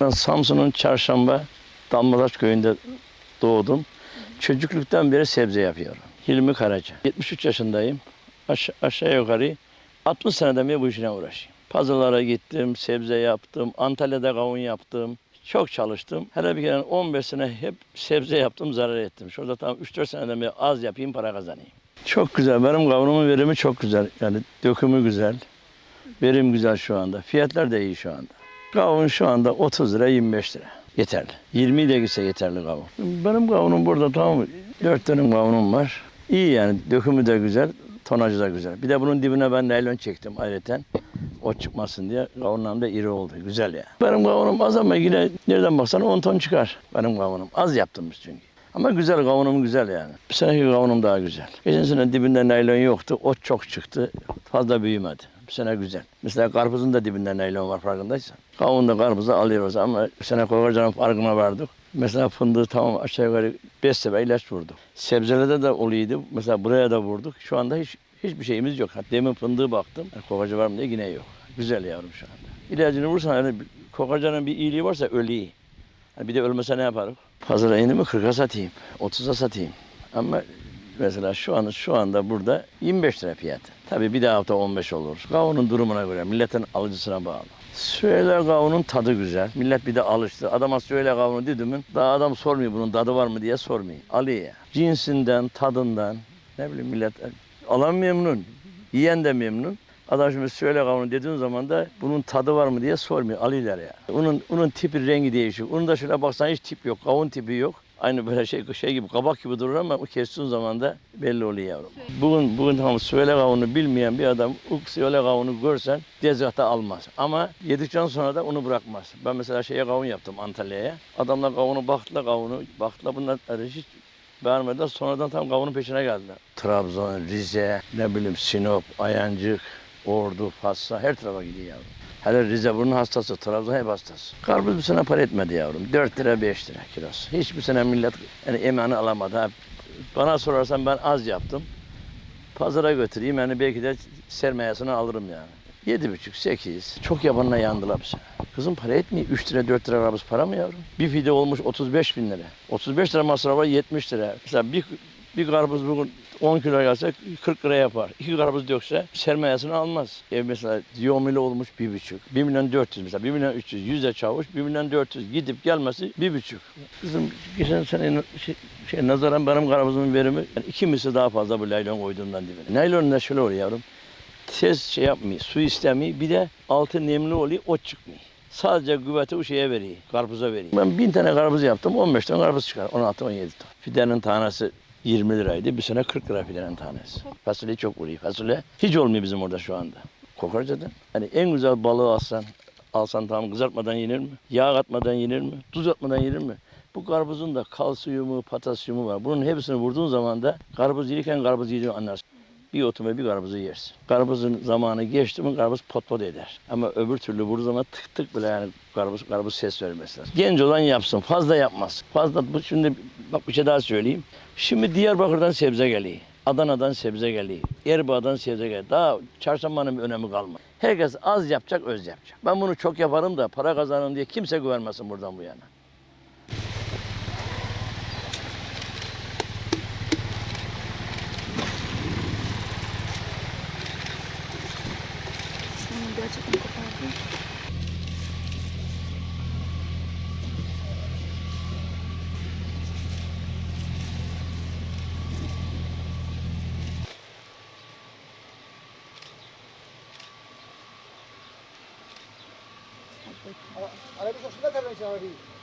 Ben Samsun'un Çarşamba Damladaş köyünde doğdum. Çocukluktan beri sebze yapıyorum. Hilmi Karaca. 73 yaşındayım. Aş- aşağı yukarı 60 seneden beri bu işine uğraşıyorum. Pazarlara gittim, sebze yaptım, Antalya'da kavun yaptım. Çok çalıştım. Hele bir kere 15 sene hep sebze yaptım, zarar ettim. Şurada tam 3-4 seneden beri az yapayım, para kazanayım. Çok güzel. Benim kavunumun verimi çok güzel. Yani dökümü güzel. Verim güzel şu anda. Fiyatlar da iyi şu anda. Kavun şu anda 30 lira 25 lira. Yeterli. 20 de gitse yeterli kavun. Benim kavunum burada tamam mı? 4 dönüm kavunum var. İyi yani dökümü de güzel, tonajı da güzel. Bir de bunun dibine ben naylon çektim ayrıca. O çıkmasın diye kavunlarım da iri oldu. Güzel ya. Benim kavunum az ama yine nereden baksan 10 ton çıkar. Benim kavunum. Az yaptım çünkü. Ama güzel kavunum güzel yani. Bir seneki kavunum daha güzel. Geçen sene dibinde naylon yoktu. Ot çok çıktı. Fazla büyümedi. Bu sene güzel. Mesela karpuzun da dibinde naylon var farkındaysan. Kavun da karpuzu alıyoruz ama bu sene kokarcanın farkına vardık. Mesela fındığı tamam aşağı yukarı 5 sefer ilaç vurduk. Sebzelerde de oluyordu. Mesela buraya da vurduk. Şu anda hiç hiçbir şeyimiz yok. Hatta demin fındığı baktım. Kokarca var mı diye yine yok. Güzel yavrum şu anda. İlacını vursan yani bir- kokarcanın bir iyiliği varsa ölüyor. Bir de ölmese ne yaparım? Pazara indi mi 40'a satayım, 30'a satayım. Ama mesela şu an şu anda burada 25 lira fiyatı. Tabii bir de hafta 15 olur. Kavunun durumuna göre, milletin alıcısına bağlı. Söyle kavunun tadı güzel. Millet bir de alıştı. Adama söyle kavunu dedim daha adam sormuyor bunun tadı var mı diye sormuyor. Ya. Cinsinden, tadından ne bileyim millet alan memnun, yiyen de memnun. Adam şimdi söyle kavunu dediğin zaman da bunun tadı var mı diye sormuyor. Alıyorlar ya. Onun, onun tipi rengi değişiyor. Onun da şöyle baksan hiç tip yok. Kavun tipi yok. Aynı böyle şey şey gibi kabak gibi durur ama o kestiğin zaman da belli oluyor yavrum. Bugün bugün tamam söyle kavunu bilmeyen bir adam o söyle kavunu görsen tezgahta almaz. Ama yedikten sonra da onu bırakmaz. Ben mesela şeye kavun yaptım Antalya'ya. Adamlar kavunu baktılar kavunu. Baktılar bunlar hiç beğenmediler. Sonradan tam kavunun peşine geldiler. Trabzon, Rize, ne bileyim Sinop, Ayancık, Ordu, Fassa her tarafa gidiyor yavrum. Hele Rize bunun hastası, Trabzon hep hastası. Karpuz bir sene para etmedi yavrum. 4 lira 5 lira kilosu. Hiçbir sene millet yani emeğini alamadı. Bana sorarsan ben az yaptım. Pazara götüreyim yani belki de sermayesini alırım yani. Yedi buçuk, sekiz. Çok yabanına yandılar sene. Kızım para etmiyor. 3 lira, 4 lira karpuz para mı yavrum? Bir fide olmuş 35 bin lira. 35 lira masrafı var 70 lira. Mesela bir, bir karpuz bugün 10 kilo gelse 40 lira yapar. İki karpuz dökse sermayesini almaz. Ev mesela diyomili olmuş bir buçuk. 1 milyon 400 mesela 1 milyon 300. Yüzde çavuş 1 milyon 400. Gidip gelmesi bir buçuk. Kızım geçen sene şey, şey, nazaran benim karpuzumun verimi yani iki misli daha fazla bu laylon koyduğumdan dibine. Naylon da şöyle oluyor yavrum. Tez şey yapmıyor, su istemiyor. Bir de altı nemli oluyor, ot çıkmıyor. Sadece güveti o şeye veriyor, karpuza veriyor. Ben bin tane karpuz yaptım, 15 tane karpuz çıkar. 16-17 ton. Fidenin tanesi 20 liraydı. Bir sene 40 lira fidenin tanesi. Fasulye çok vuruyor. Fasulye hiç olmuyor bizim orada şu anda. Kokarca'da. Hani en güzel balığı alsan, alsan tamam kızartmadan yenir mi? Yağ katmadan yenir mi? Tuz atmadan yenir mi? Bu karpuzun da kalsiyumu, potasyumu var. Bunun hepsini vurduğun zaman da karpuz yerken karpuz yediğini anlarsın. Bir otumu bir karpuzu yersin. Karpuzun zamanı geçti mi karpuz pot pot eder. Ama öbür türlü vurduğu zaman tık tık bile yani karpuz, karpuz ses vermesi lazım. Genç olan yapsın. Fazla yapmaz. Fazla bu şimdi bak bir şey daha söyleyeyim. Şimdi Diyarbakır'dan sebze geliyor. Adana'dan sebze geliyor. Erbaa'dan sebze geliyor. Daha çarşambanın bir önemi kalmadı. Herkes az yapacak, öz yapacak. Ben bunu çok yaparım da para kazanırım diye kimse güvenmesin buradan bu yana. Chicken Copa হবে আরে তো সুন্দর রয়েছে আমার